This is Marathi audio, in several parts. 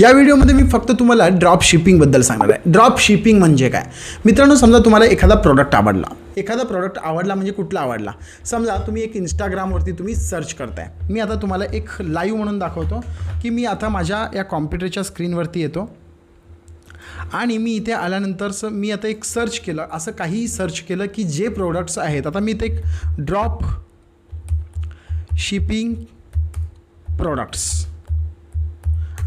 या व्हिडिओमध्ये मी फक्त तुम्हाला ड्रॉप शिपिंगबद्दल सांगणार आहे. ड्रॉप शिपिंग म्हणजे काय? मित्रांनो समजा तुम्हाला एखादा प्रोडक्ट आवडला. एखादा प्रॉडक्ट आवडला म्हणजे कुठला आवडला? समजा तुम्ही एक इंस्टाग्रामवरती तुम्ही सर्च करताय. मी आता तुम्हाला एक लाईव्ह म्हणून दाखवतो की मी आता माझ्या या कॉम्प्युटरच्या स्क्रीनवरती येतो. आणि मी इथे आल्यानंतरचं मी आता एक सर्च केलं. असं काहीही सर्च केलं की जे प्रोडक्ट्स आहेत. आता मी इथे एक ड्रॉप शिपिंग प्रोडक्ट्स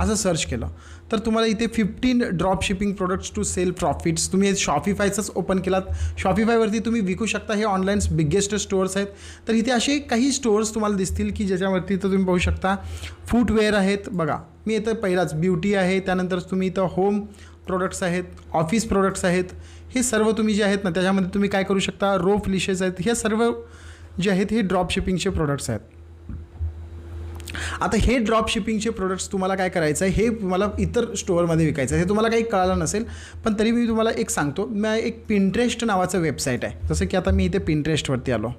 असं सर्च केलं. तर तुम्हाला इथे fifteen drop shipping products to sell profits तुम्ही हे शॉपिफायचंच ओपन केलात. शॉपिफायवरती तुम्ही विकू शकता. हे ऑनलाईन बिगेस्ट स्टोअर्स आहेत. तर इथे असे काही स्टोअर्स तुम्हाला दिसतील की ज्याच्यावरती तर तुम्ही पाहू शकता. फूटवेअर आहेत. बघा मी इथं पहिलाच ब्युटी आहे. त्यानंतर तुम्ही इथं होम प्रोडक्ट्स आहेत. ऑफिस प्रोडक्ट्स आहेत. हे सर्व तुम्ही जे आहेत ना त्याच्यामध्ये तुम्ही काय करू शकता? रोफ लिशेस आहेत. हे सर्व जे आहेत हे ड्रॉप शिपिंगचे प्रोडक्ट्स आहेत. आता हे ड्रॉप शिपिंगचे प्रोडक्ट्स तुम्हाला काय करायचं आहे हे तुम्हाला इतर स्टोअरमध्ये विकायचं आहे हे तुम्हाला काही कळालं नसेल पण तरी मी तुम्हाला एक सांगतो. मी एक पिंट्रेस्ट नावाचं वेबसाईट आहे. जसं की आता मी इथे पिंट्रेस्टवरती आलो.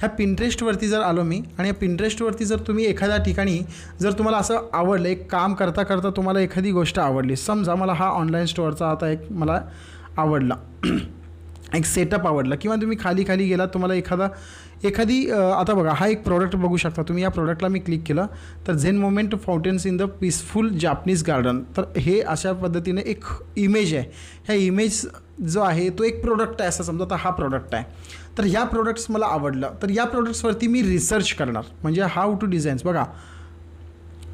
ह्या पिंट्रेस्टवरती जर आलो मी आणि या पिंट्रेस्टवरती जर तुम्ही एखाद्या ठिकाणी जर तुम्हाला असं आवडलं एक काम करता करता तुम्हाला एखादी गोष्ट आवडली. समजा मला हा ऑनलाईन स्टोअरचा आता एक मला आवडला. एक सेटअप आवडला किंवा तुम्ही खाली खाली गेलात तुम्हाला एखादा एखादी आता बघा हा एक प्रॉडक्ट बघू शकता. तुम्ही या प्रॉडक्टला मी क्लिक केलं तर zen moment fountains in the peaceful Japanese garden तर हे अशा पद्धतीने एक इमेज आहे. ह्या इमेज जो आहे तो एक प्रोडक्ट आहे. असं समजा आता हा प्रोडक्ट आहे. तर ह्या प्रोडक्ट्स मला आवडलं. तर या प्रोडक्ट्सवरती मी रिसर्च करणार. म्हणजे हाऊ टू डिझाईन्स बघा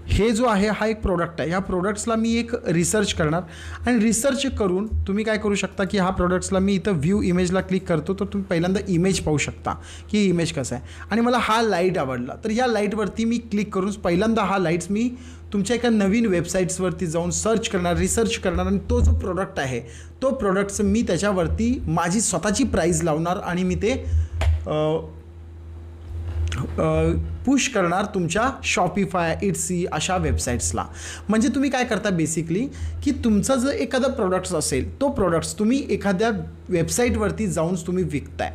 हे जो आहे हा एक प्रोडक्ट आहे. ह्या प्रोडक्ट्सला मी एक रिसर्च करणार. आणि रिसर्च करून तुम्ही काय करू शकता की हा प्रोडक्ट्सला मी इथं व्ह्यू इमेजला क्लिक करतो तर तुम्ही पहिल्यांदा इमेज पाहू शकता की इमेज कसं आहे. आणि मला हा लाइट आवडला. तर ह्या लाईटवरती मी क्लिक करून पहिल्यांदा हा लाईट्स मी तुमच्या एका नवीन वेबसाईट्सवरती जाऊन सर्च करणार रिसर्च करणार. आणि तो जो प्रोडक्ट आहे तो प्रोडक्टचं मी त्याच्यावरती माझी स्वतःची प्राईज लावणार आणि मी ते पुश करणार तुमच्या शॉपिफाय इट्सी अशा वेबसाईट्सला म्हणजे तुम्ही काय करता बेसिकली की तुमचा जर एखादा प्रोडक्ट्स असेल तो प्रोडक्ट्स तुम्ही एखाद्या वेबसाईटवरती जाऊन तुम्ही विकताय.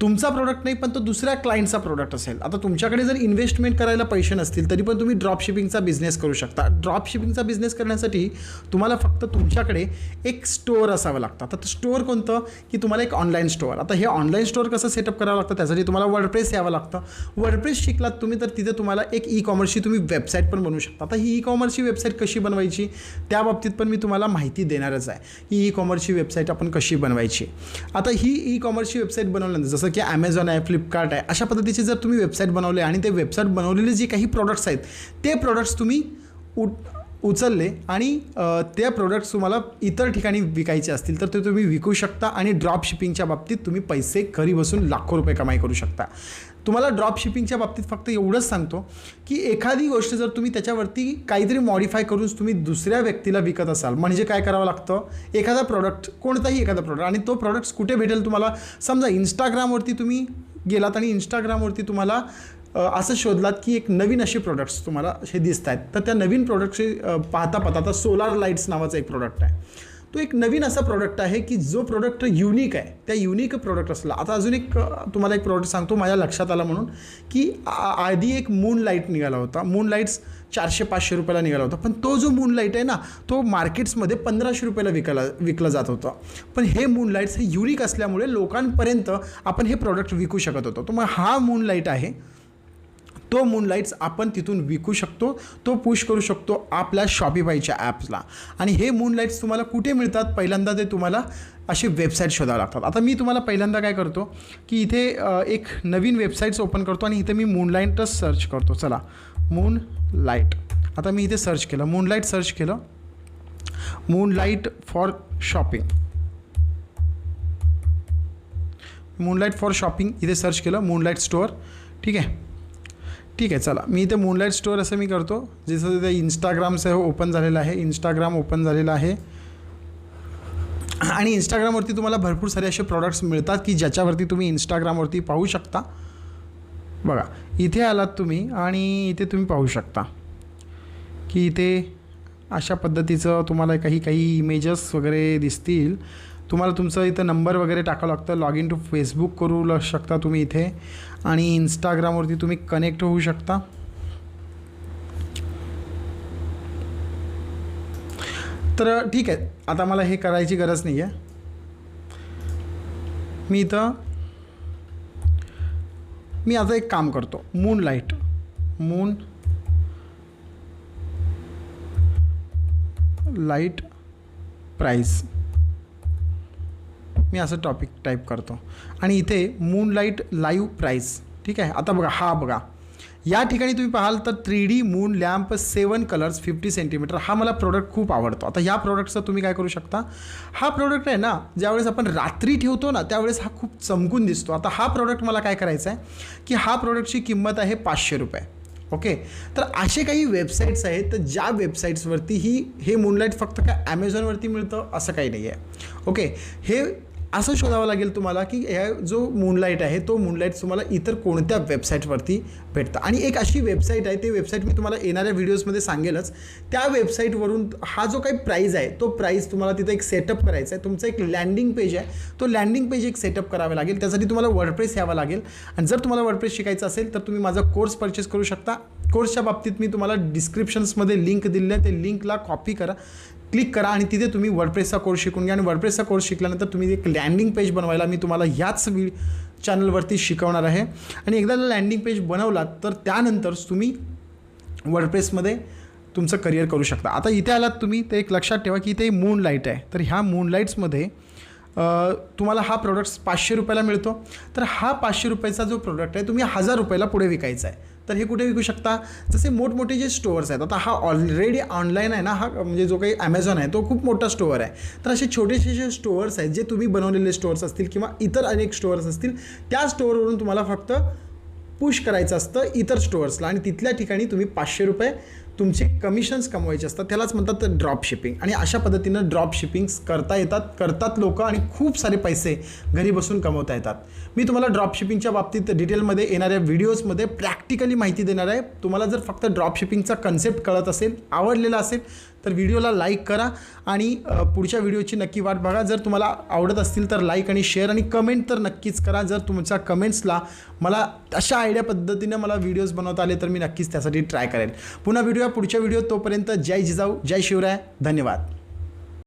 तुमचा प्रोडक्ट नाही पण तो दुसऱ्या क्लायंटचा प्रोडक्ट असेल. आता तुमच्याकडे जर इन्व्हेस्टमेंट करायला पैसे नसतील तरी पण तुम्ही ड्रॉपशिपिंगचा बिझनेस करू शकता. ड्रॉपशिपिंगचा बिझनेस करण्यासाठी तुम्हाला फक्त तुमच्याकडे एक स्टोअर असावं लागतं. आता स्टोअर कोणतं? की तुम्हाला एक ऑनलाईन स्टोअर आता हे ऑनलाईन स्टोअर कसं सेटअप करावं लागतं? त्यासाठी तुम्हाला वर्डप्रेस यावं लागतं. वर्डप्रेस शिकलात तुम्ही तर तिथे तुम्हाला एक ई कॉमर्सची तुम्ही वेबसाईट पण बनवू शकता. आता ही ई कॉमर्सची वेबसाईट कशी बनवायची? त्या बाबतीत पण मी तुम्हाला माहिती देणारच आहे. की ई कॉमर्सची वेबसाईट आपण कशी बनवायची? आता ही ई कॉमर्सची वेबसाईट बनवल्यानंतर जसं की ॲमेझॉन आहे फ्लिपकार्ट आहे अशा पद्धतीचे जर तुम्ही वेबसाईट बनवले आणि ते वेबसाईट बनवलेले जे काही प्रोडक्ट्स आहेत ते प्रोडक्ट्स तुम्ही उ उचलले आणि त्या प्रोडक्ट्स तुम्हाला इतर ठिकाणी विकायचे असतील तर ते तुम्ही विकू शकता आणि ड्रॉप शिपिंगच्या बाबतीत तुम्ही पैसे घरी बसून लाखो रुपये कमाई करू शकता. तुम्हाला ड्रॉप शिपिंगच्या बाबतीत फक्त एवढंच सांगतो की एखादी गोष्ट जर तुम्ही त्याच्यावरती काहीतरी मॉडिफाय करून तुम्ही दुसऱ्या व्यक्तीला विकत असाल म्हणजे काय करावं लागतं? एखादा प्रॉडक्ट कोणताही एखादा प्रॉडक्ट आणि तो प्रॉडक्ट्स कुठे भेटेल तुम्हाला? समजा इंस्टाग्रामवरती तुम्ही गेलात आणि इंस्टाग्रामवरती तुम्हाला असं शोधलात की एक नवीन असे प्रोडक्ट्स तुम्हाला हे दिसत आहेत तर त्या नवीन प्रोडक्टचे पाहता पाहता आता सोलार लाईट्स नावाचा एक प्रोडक्ट आहे. तो एक नवीन असा प्रोडक्ट आहे की जो प्रोडक्ट युनिक आहे. त्या युनिक प्रोडक्ट असला. आता अजून एक तुम्हाला एक प्रोडक्ट सांगतो माझ्या लक्षात आला म्हणून की आ- आधी एक मून लाइट निघाला होता. मून लाईट्स चारशे पाचशे रुपयाला निघाला होता. पण तो जो मून लाइट आहे ना तो मार्केट्समध्ये पंधराशे रुपयाला विकायला विकला जात होता. पण हे मून लाईट्स हे युनिक असल्यामुळे लोकांपर्यंत आपण हे प्रोडक्ट विकू शकत होतो. तर मग हा मून लाइट आहे. तो मूनलाईट्स आपण तिथून विकू शकतो तो पुश करू शकतो आपल्या शॉपिफायच्या ॲप्सला आणि हे मूनलाईट्स तुम्हाला कुठे मिळतात? पहिल्यांदा ते तुम्हाला असे वेबसाईट शोधावं लागतात. आता मी तुम्हाला पहिल्यांदा काय करतो की इथे एक नवीन वेबसाईट्स ओपन करतो आणि इथे मी मूनलाईटच सर्च करतो. चला मून लाइट आता मी इथे सर्च केलं. मूनलाईट सर्च केलं. Moonlight for shopping moonlight for shopping इथे सर्च केलं. मूनलाईट स्टोअर ठीक आहे? ठीक आहे चला. मी इथे मूनलाईट स्टोअर असं मी करतो. जसं तिथे इंस्टाग्रामचं हे ओपन झालेलं आहे. इंस्टाग्राम ओपन झालेलं आहे. आणि इंस्टाग्रामवरती तुम्हाला भरपूर सारे असे प्रॉडक्ट्स मिळतात की ज्याच्यावरती तुम्ही इंस्टाग्रामवरती पाहू शकता. बघा इथे आलात तुम्ही आणि इथे तुम्ही पाहू शकता की इथे अशा पद्धतीचं तुम्हाला काही काही इमेजेस वगैरे दिसतील. तुम्हाला तुमचा इथं नंबर वगैरे टाकावं लागतं. लॉग इन टू फेसबुक करू शकता तुम्ही इथे. आणि इंस्टाग्रामवरती तुम्ही कनेक्ट होऊ शकता. तर ठीक आहे. आता मला हे करायची गरज नाही आहे. मी इथं मी आता एक काम करतो. Moon light moon light price मी असं टॉपिक टाईप करतो. आणि इथे मूनलाईट लाईव्ह प्राईस ठीक आहे? आता बघा हा बघा. या ठिकाणी तुम्ही पाहाल तर three D moon lamp seven colours fifty centimetre हा मला प्रोडक्ट खूप आवडतो. आता ह्या प्रोडक्टचं तुम्ही काय करू शकता? हा प्रोडक्ट आहे ना ज्यावेळेस आपण रात्री ठेवतो ना त्यावेळेस हा खूप चमकून दिसतो. आता हा प्रोडक्ट मला काय करायचा आहे की हा प्रोडक्टची किंमत आहे पाचशे रुपये. ओके? तर असे काही वेबसाईट्स आहेत तर ज्या वेबसाईट्सवरती ही हे मूनलाईट फक्त काय ॲमेझॉनवरती मिळतं असं काही नाही आहे ओके? हे असं शोधावं लागेल तुम्हाला की ह्या जो मूनलाईट आहे तो मूनलाईट तुम्हाला इतर कोणत्या वेबसाईटवरती भेटतं. आणि एक अशी वेबसाईट आहे ते वेबसाईट मी तुम्हाला येणाऱ्या व्हिडिओजमध्ये सांगेलच. त्या वेबसाईटवरून हा जो काही प्राईज आहे तो प्राईज तुम्हाला तिथं एक सेटअप करायचा आहे. तुमचं एक लँडिंग पेज आहे तो लँडिंग पेज एक सेटअप करावा लागेल. त्यासाठी तुम्हाला वर्डप्रेस यावं लागेल. आणि जर तुम्हाला वर्डप्रेस शिकायचं असेल तर तुम्ही माझा कोर्स परचेस करू शकता. कोर्सच्या बाबतीत मी तुम्हाला डिस्क्रिप्शन्समध्ये लिंक दिली आहे ते लिंकला कॉपी करा. क्लिक करा आणि तिथे तुम्ही वर्डप्रेसचा कोर्स शिकून घ्या. आणि वर्डप्रेसचा कोर्स शिकल्यानंतर तुम्ही एक लँडिंग पेज बनवायला मी तुम्हाला ह्याच वि चॅनलवरती शिकवणार आहे. आणि एकदा लँडिंग पेज बनवलात तर त्यानंतर तुम्ही वर्डप्रेसमध्ये तुमचं करिअर करू शकता. आता इथे आलात तुम्ही ते एक लक्षात ठेवा की इथे मून लाइट आहे. तर ह्या मून लाईट्समध्ये तुम्हाला हा प्रोडक्ट पाचशे रुपयाला मिळतो. तर हा पाचशे रुपयाचा जो प्रोडक्ट आहे तुम्ही हजार रुपयाला पुढे विकायचा आहे. तर हे कुठे विकू शकता? जसे मोठमोठे जे स्टोअर्स आहेत आता हा ऑलरेडी ऑनलाईन आहे ना हा म्हणजे जो काही ॲमेझॉन आहे तो खूप मोठा स्टोअर आहे. तर असे छोटेसे जे स्टोअर्स आहेत जे तुम्ही बनवलेले स्टोअर्स असतील किंवा इतर अनेक स्टोअर्स असतील त्या स्टोअरवरून तुम्हाला फक्त पुश करायचं असतं इतर स्टोअर्सला आणि तिथल्या ठिकाणी तुम्ही पाचशे रुपये तुमचे कमिशन्स कमवायचे असतात. त्यालाच म्हणतात ड्रॉप शिपिंग आणि अशा पद्धतीनं ड्रॉप शिपिंग्स करता येतात करतात लोक आणि खूप सारे पैसे घरी बसून कमवता येतात. मी तुम्हाला ड्रॉप शिपिंगच्या बाबतीत डिटेलमध्ये येणाऱ्या व्हिडिओजमध्ये प्रॅक्टिकली माहिती देणार आहे. तुम्हाला जर फक्त ड्रॉप शिपिंगचा कन्सेप्ट कळत असेल आवडलेला असेल तर व्हिडिओला लाईक करा आणि पुढच्या व्हिडिओची नक्की वाट बघा. जर तुम्हाला आवडत असतील तर लाईक आणि शेअर आणि कमेंट तर नक्कीच करा. जर तुमच्या कमेंट्सला मला अशा आयडिया पद्धतीनं मला व्हिडिओज बनवता आले तर मी नक्कीच त्यासाठी ट्राय करेन. पुन्हा व्हिडिओ पुढच्या व्हिडिओ तोपर्यंत जय जिजाऊ जय शिवराय. धन्यवाद.